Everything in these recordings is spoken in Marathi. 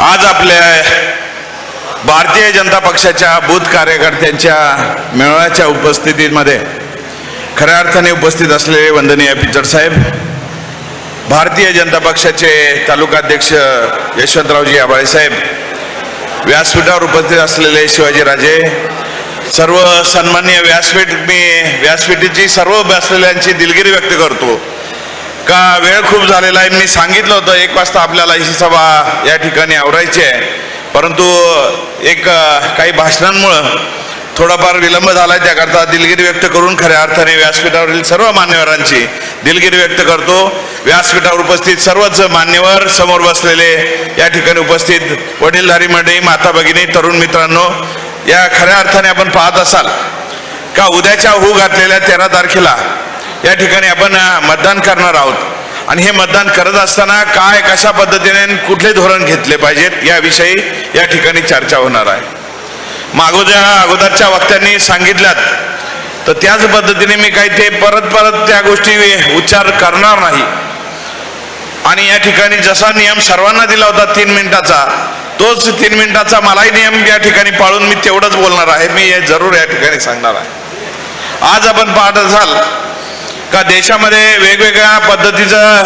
आज आपल्या भारतीय जनता पक्षाच्या बूथ कार्यकर्त्यांच्या मेळाव्याच्या उपस्थितीमध्ये खऱ्या अर्थाने उपस्थित असलेले वंदनीय पिचड साहेब भारतीय जनता पक्षाचे तालुकाध्यक्ष यशवंतरावजी आबाळे साहेब व्यासपीठावर उपस्थित असलेले शिवाजीराजे सर्व सन्मान्य व्यासपीठ मी व्यासपीठीची सर्व बसलेल्यांची दिलगिरी व्यक्त करतो. का वेळ खूप झालेला आहे? मी सांगितलं होतं एक वाजता आपल्याला ही सभा या ठिकाणी आवरायची आहे. परंतु एक काही भाषणांमुळं थोडाफार विलंब झाला त्याकरता दिलगिरी व्यक्त करून खऱ्या अर्थाने व्यासपीठावरील सर्व मान्यवरांची दिलगिरी व्यक्त करतो. व्यासपीठावर उपस्थित सर्वच मान्यवर समोर बसलेले या ठिकाणी उपस्थित वडीलधारी मंडळी माता भगिनी तरुण मित्रांनो या खऱ्या अर्थाने आपण पाहत असाल का उद्याच्या हू घातलेल्या तेरा तारखेला या ठिकाणी आपण मतदान करणार आहोत. आणि हे मतदान करत असताना काय कशा पद्धतीने कुठले धोरण घेतले पाहिजेत याविषयी या ठिकाणी चर्चा होणार आहे. मागोद्या अगोदरच्या वक्त्यांनी सांगितल्यात तर त्याच पद्धतीने मी काही ते परत परत त्या गोष्टी उच्चार करणार नाही. आणि या ठिकाणी जसा नियम सर्वांना दिला होता तीन मिनिटाचा तोच तीन मिनिटाचा मलाही नियम या ठिकाणी पाळून मी तेवढंच बोलणार आहे. मी हे जरूर या ठिकाणी सांगणार आहे. आज आपण पाहत असाल का देशामध्ये वेगवेगळ्या पद्धतीचं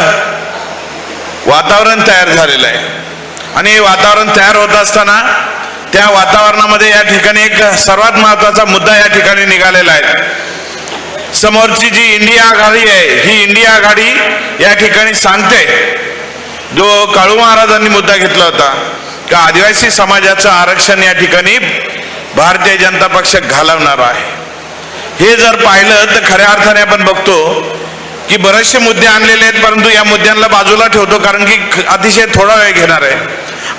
वातावरण तयार झालेलं आहे. आणि वातावरण तयार होत असताना त्या वातावरणामध्ये या ठिकाणी एक सर्वात महत्त्वाचा मुद्दा या ठिकाणी निघालेला आहे. समोरची जी इंडिया आघाडी आहे ही इंडिया आघाडी या ठिकाणी सांगते. जो काळू महाराजांनी मुद्दा घेतला होता का आदिवासी समाजाचं आरक्षण या ठिकाणी भारतीय जनता पक्ष घालवणार आहे. हे जर पाहिलं तर खऱ्या अर्थाने आपण बघतो की बरेचसे मुद्दे आणलेले आहेत परंतु या मुद्द्यांना बाजूला ठेवतो कारण की अतिशय थोडा वेळ घेणार आहे.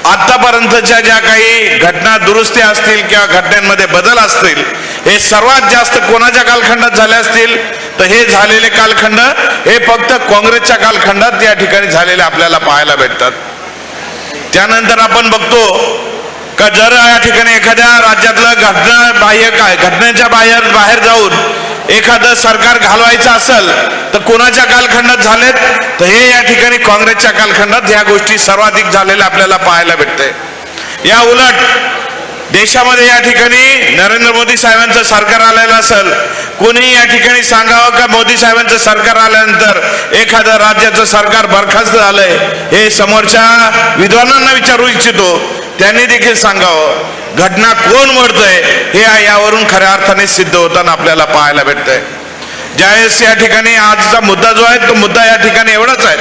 आतापर्यंतच्या ज्या काही घटना दुरुस्त्या असतील किंवा घटनांमध्ये बदल असतील हे सर्वात जास्त कोणाच्या कालखंडात झाले असतील? तर हे झालेले कालखंड हे फक्त काँग्रेसच्या कालखंडात या ठिकाणी झालेले आपल्याला पाहायला भेटतात. त्यानंतर आपण बघतो का जर या ठिकाणी. एखाद्या राज्यातलं घटना बाह्य काय? घटनेच्या बाहेर बाहेर जाऊन एखादं सरकार घालवायचं असेल तर कोणाच्या कालखंडात झालेत? तर हे या ठिकाणी काँग्रेसच्या कालखंडात ह्या गोष्टी सर्वाधिक झालेल्या आपल्याला पाहायला भेटते या उलट देशामध्ये या ठिकाणी नरेंद्र मोदी साहेबांचं सरकार आलेलं असेल कोणी या ठिकाणी सांगावं का मोदी साहेबांचं सरकार आल्यानंतर एखादं राज्याचं सरकार बरखास्त झालंय हे समोरच्या विद्वानांना विचारू इच्छितो. त्यांनी देखील सांगावं घटना कोण मोडतंय हे यावरून खऱ्या अर्थाने सिद्ध होताना आपल्याला पाहायला भेटतंय. ज्यावेळेस या ठिकाणी आजचा मुद्दा जो आहे तो मुद्दा या ठिकाणी एवढाच आहे.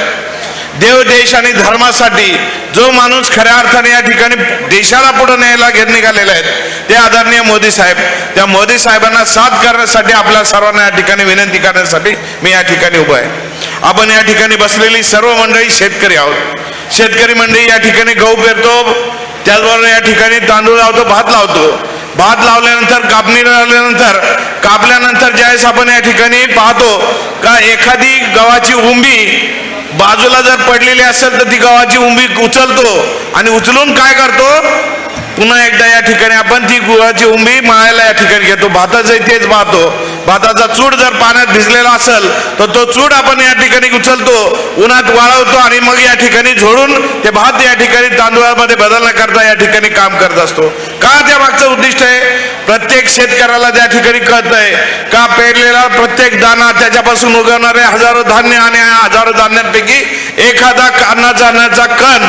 देव देश आणि धर्मासाठी जो माणूस खऱ्या अर्थाने या ठिकाणी देशाला पुढे न्यायला घेत निघालेले आहेत ते आदरणीय मोदी साहेब. त्या मोदी साहेबांना साथ करण्यासाठी आपल्या सर्वांना या ठिकाणी विनंती करण्यासाठी मी या ठिकाणी उभा आहे. आपण या ठिकाणी बसलेली सर्व मंडळी शेतकरी आहोत. शेतकरी मंडळी या ठिकाणी गहू पेरतो त्याचबरोबर या ठिकाणी तांदूळ लावतो भात लावतो. भात लावल्यानंतर कापणी लावल्यानंतर कापल्यानंतर ज्यावेळेस आपण या ठिकाणी पाहतो का एखादी गव्हाची उंबी बाजूला जर पडलेली असेल तर ती गव्हाची उंबी उचलतो आणि उचलून काय करतो? पुन्हा एकदा या ठिकाणी आपण ती गुळाची उंबी माळायला या ठिकाणी घेतो. भाताचं तेच पाहतो. भाताचा चूड जर पाण्यात भिजलेला असेल तर तो चूड आपण या ठिकाणी उचलतो उन्हात वाळवतो आणि मग या ठिकाणी झोडून ते भात या ठिकाणी तांदूळामध्ये बदलण्याकरता या ठिकाणी काम करत असतो. का त्या मागचं उद्दिष्ट आहे? प्रत्येक शेतकऱ्याला त्या ठिकाणी कळत आहे का पेरलेला प्रत्येक दाना त्याच्यापासून उगवणारे हजारो धान्य आणि हजारो धान्यांपैकी एखादा अन्नाचा अन्नाचा कण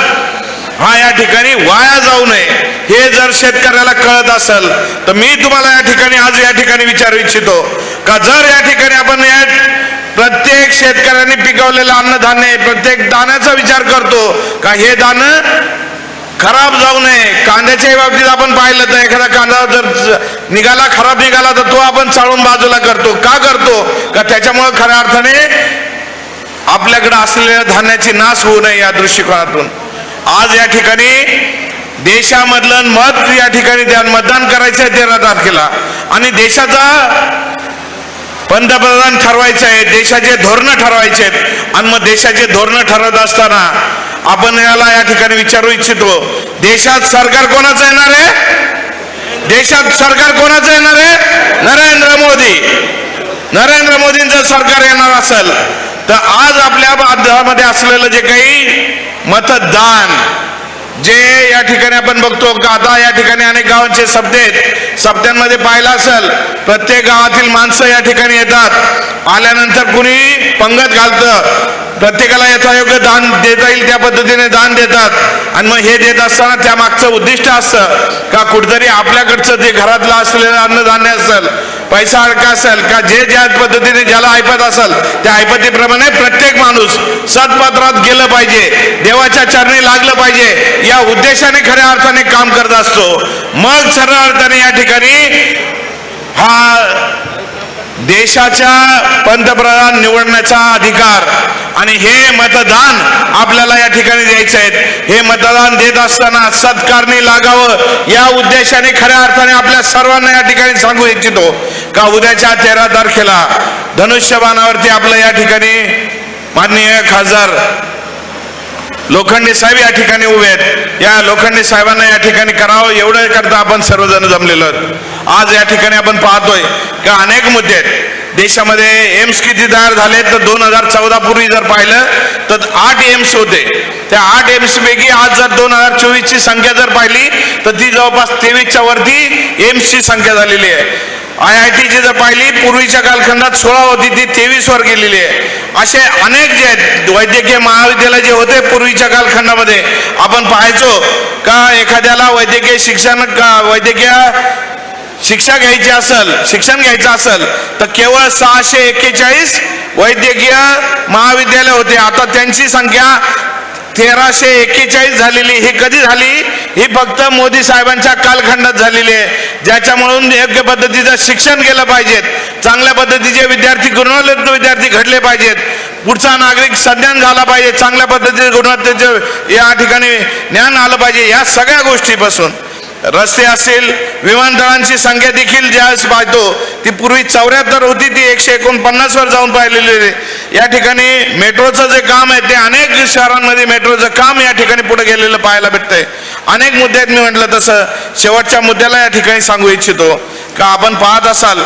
हा या ठिकाणी वाया जाऊ नये. हे जर शेतकऱ्याला कळत असेल तर मी तुम्हाला या ठिकाणी आज या ठिकाणी विचारू इच्छितो. का जर या ठिकाणी आपण या प्रत्येक शेतकऱ्याने पिकवलेलं अन्नधान्य आहे, प्रत्येक दाण्याचा विचार करतो का हे दाणं खराब जाऊ नये. कांद्याच्या बाबतीत आपण पाहिलं तर एखादा कांदा जर निघाला खराब निघाला तर तो आपण चाळून बाजूला करतो. का करतो? का त्याच्यामुळे खऱ्या अर्थाने आपल्याकडे असलेल्या धान्याची नाश होऊ नये या दृष्टिकोनातून. आज या ठिकाणी देशामधलं मत या ठिकाणी त्या मतदान करायचं आहे तेरा तारखेला आणि देशाचा पंतप्रधान ठरवायचे आहे देशाचे धोरणं ठरवायचे आहेत. आणि मग देशाचे धोरणं ठरवत असताना आपण याला या ठिकाणी विचारू इच्छितो. देशात सरकार कोणाचं येणार आहे? देशात सरकार कोणाचं येणार आहे? नरेंद्र मोदी. नरेंद्र मोदींचं सरकार येणार असेल. तर आज आपल्या मध्ये असलेलं जे काही मतदान जे या ठिकाणी आपण बघतो का आता या ठिकाणी अनेक गावांचे सप्ते आहेत. सप्त्यांमध्ये पाहिलं असेल प्रत्येक गावातील माणसं या ठिकाणी येतात. आल्यानंतर कुणी पंगत घालतं. प्रत्येकाला याचा योग्य दान देता येईल त्या पद्धतीने दान देतात. आणि मग हे देत असताना त्या मागचं उद्दिष्ट असतं का कुठतरी आपल्याकडचं जे घरातलं असलेलं अन्नधान्य असेल पैसा अडका असेल का जे ज्या पद्धतीने ज्याला ऐपत असेल त्या ऐपतीप्रमाणे प्रत्येक माणूस सत्पात्रात गेलं पाहिजे देवाच्या चरणी लागलं पाहिजे या उद्देशाने खऱ्या अर्थाने काम करत असतो. मग सरळ अर्थाने या ठिकाणी हा देशाच्या पंतप्रधान निवडण्याचा अधिकार आणि हे मतदान आपल्याला या ठिकाणी द्यायचं आहे. हे मतदान देत असताना सत्कारणी लागावं या उद्देशाने खऱ्या अर्थाने आपल्या सर्वांना या ठिकाणी सांगू इच्छितो का उद्याच्या तेरा तारखेला धनुष्यबाणावरती आपलं या ठिकाणी माननीय खासदार लोखंडे साहेब या ठिकाणी उभे आहेत. या लोखंडे साहेबांना या ठिकाणी करावं एवढं करता आपण सर्वजण जमलेलो आहोत. आज या ठिकाणी आपण पाहतोय का अनेक मुद्दे आहेत. देशामध्ये एम्स किती तयार झाले तर दोन हजार चौदा पूर्वी जर पाहिलं तर आठ एम्स होते. त्या आठ एम्स पैकी आज जर दोन हजार चोवीस ची संख्या जर पाहिली तर ती जवळपास तेवीसच्या वरती एम्सची संख्या झालेली आहे. आय आय टीची जर पाहिली पूर्वीच्या कालखंडात सोळा होती ती तेवीस वर गेलेली आहे. असे अनेक जे आहेत वैद्यकीय महाविद्यालय जे होते पूर्वीच्या कालखंडामध्ये आपण पाहायचो का एखाद्याला वैद्यकीय शिक्षण का वैद्यकीय शिक्षा घ्यायची असेल शिक्षण घ्यायचं असेल तर केवळ सहाशे एक्केचाळीस वैद्यकीय महाविद्यालय होते. आता त्यांची संख्या तेराशे एक्केचाळीस झालेली ही कधी झाली? ही फक्त मोदी साहेबांच्या कालखंडात झालेली आहे. ज्याच्यामुळून योग्य पद्धतीचं शिक्षण केलं पाहिजेत. चांगल्या पद्धतीचे विद्यार्थी गुणवत्ता विद्यार्थी घडले पाहिजेत. पुढचा नागरिक सज्ञान झाला पाहिजे. चांगल्या पद्धतीचे गुणवत्तेचे या ठिकाणी ज्ञान आलं पाहिजे. या सगळ्या गोष्टीपासून. रस्ते असतील विमानतळांची संख्या देखील ज्यावेळेस पाहतो ती पूर्वी चौऱ्याहत्तर होती ती एकशे एकोणपन्नास वर जाऊन पाहिलेली या ठिकाणी मेट्रोचं जे काम आहे ते अनेक शहरांमध्ये मेट्रोचं काम या ठिकाणी पुढे गेलेलं पाहायला भेटतंय. अनेक मुद्द्यात आहेत मी म्हटलं तसं. शेवटच्या मुद्द्याला या ठिकाणी सांगू इच्छितो. का आपण पाहत असाल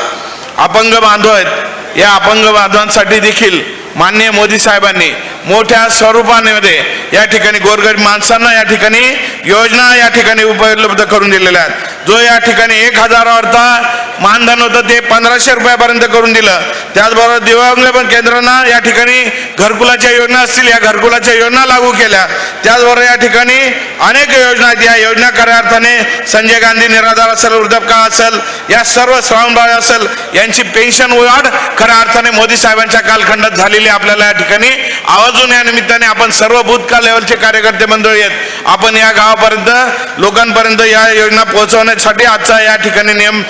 अपंग बांधव आहेत. या अपंग बांधवांसाठी देखील माननीय मोदी साहेबांनी मोठ्या स्वरूपामध्ये या ठिकाणी गोरगरीब माणसांना या ठिकाणी योजना या ठिकाणी उपलब्ध करून दिलेल्या आहेत. जो या ठिकाणी एक हजारावरचा मानधन होतं ते पंधराशे रुपयापर्यंत करून दिलं. त्याचबरोबर दिव्यांग केंद्रांना या ठिकाणी घरकुलाच्या योजना असतील या घरकुलाच्या योजना लागू केल्या. त्याचबरोबर या ठिकाणी अनेक योजना आहेत. या योजना खऱ्या अर्थाने संजय गांधी निराधार असेल वृद्धपका असेल या सर्व श्रावणबाळ असेल यांची पेन्शन वाढ खऱ्या अर्थाने मोदी साहेबांच्या कालखंडात झालेली आपल्याला या ठिकाणी आवाजून या निमित्ताने आपण सर्व भूतकाळ लेवलचे कार्यकर्ते मंडळी आहेत. आपण या गावापर्यंत लोकांपर्यंत या योजना पोहोचवण्यासाठी आजचा या ठिकाणी नियम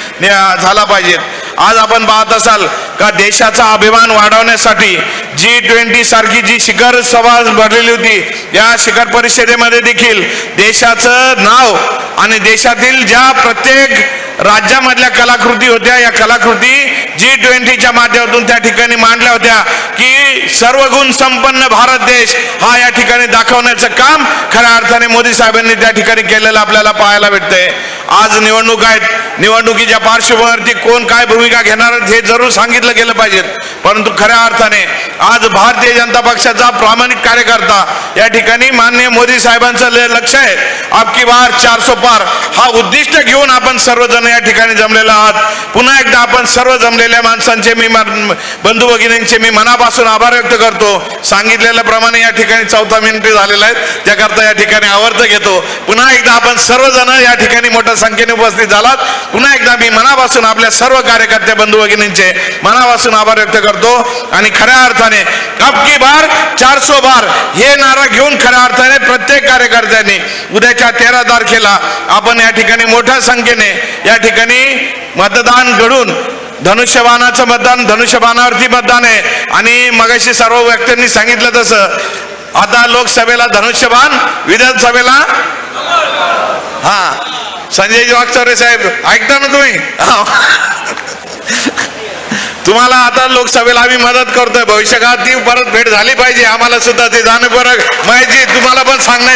झाला पाहिजे. आज आपण पाहत असाल का देशाचा अभिमान वाढवण्यासाठी जी ट्वेंटी सारखी जी शिखर सभा भरलेली होती या शिखर परिषदेमध्ये देखील देशाचं नाव आणि देशातील ज्या प्रत्येक राज्यामधल्या कलाकृती होत्या या कलाकृती जी ट्वेंटीच्या माध्यमातून त्या ठिकाणी मांडल्या होत्या की सर्व गुण संपन्न भारत देश हा या ठिकाणी दाखवण्याचं काम खऱ्या अर्थाने मोदी साहेबांनी त्या ठिकाणी केलेलं आपल्याला पाहायला भेटतंय. आज निवडणूक आहेत. निवडणुकीच्या पार्श्वभूमीवरती कोण काय भूमिका घेणार आहेत हे जरूर सांगितलं गेलं पाहिजे. परंतु खऱ्या अर्थाने आज भारतीय जनता पक्षाचा प्रामाणिक कार्यकर्ता या ठिकाणी माननीय मोदी साहेबांचं लक्ष आहे. आपकी बार चार पार हा उद्दिष्ट घेऊन आपण सर्वजण या ठिकाणी जमलेलो आहात. पुन्हा एकदा आपण सर्व जमलेल्या माणसांचे मी बंधू भगिनींचे मी मनापासून आभार व्यक्त करतो. सांगितलेल्याप्रमाणे या ठिकाणी चौथा मिनिट झालेला आहे. त्याकरता या ठिकाणी आवर्त घेतो. पुन्हा एकदा आपण सर्वजण या ठिकाणी मोठं संख्येने उपस्थित झालात. पुन्हा एकदा मी मनापासून आपल्या सर्व कार्यकर्ते बंधू भगिनींचे मनापासून आभार व्यक्त करतो. आणि खऱ्या अर्थाने अबकी बार चारसो बार हे नारा घेऊन खऱ्या अर्थाने प्रत्येक कार्यकर्त्यांनी उद्याच्या तेरा तारखेला आपण या ठिकाणी मोठ्या संख्येने या ठिकाणी मतदान घडून धनुष्यबाणाचं मतदान धनुष्यबाणावरती मतदान आहे. आणि मगाशी सर्व व्यक्तींनी सांगितलं तसं. आता लोकसभेला धनुष्यबाण विधानसभेला हा संजय वागचौरे साहेब ऐकता ना तुम्ही? तुम्हाला आता लोकसभेला आम्ही मदत करतोय. भविष्यकाळात ती परत भेट झाली पाहिजे. आम्हाला सुद्धा ते जाणं परत माहिती तुम्हाला पण सांगणं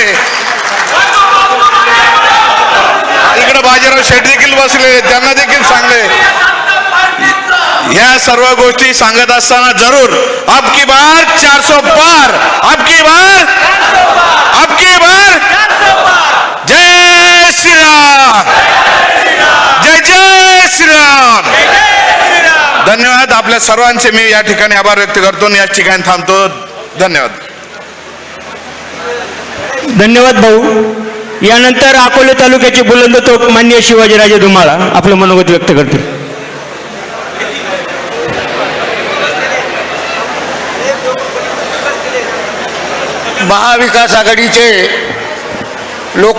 इकडे बाजीराव शेठ देखील बसले. त्यांना देखील सांगले या सर्व गोष्टी सांगत असताना जरूर. अब की बार चारसो पार. अब की बार. अब की बार. श्रीराम! जय जय श्रीराम! धन्यवाद आपल्या सर्वांचे. मी या ठिकाणी आभार व्यक्त करतो आणि या ठिकाणी थांबतो. धन्यवाद. धन्यवाद भाऊ. यानंतर अकोले तालुक्याचे बुलंद तो मान्य शिवाजीराजे धुमाळा. आपलं मनोगत व्यक्त करतील महाविकास आघाडीचे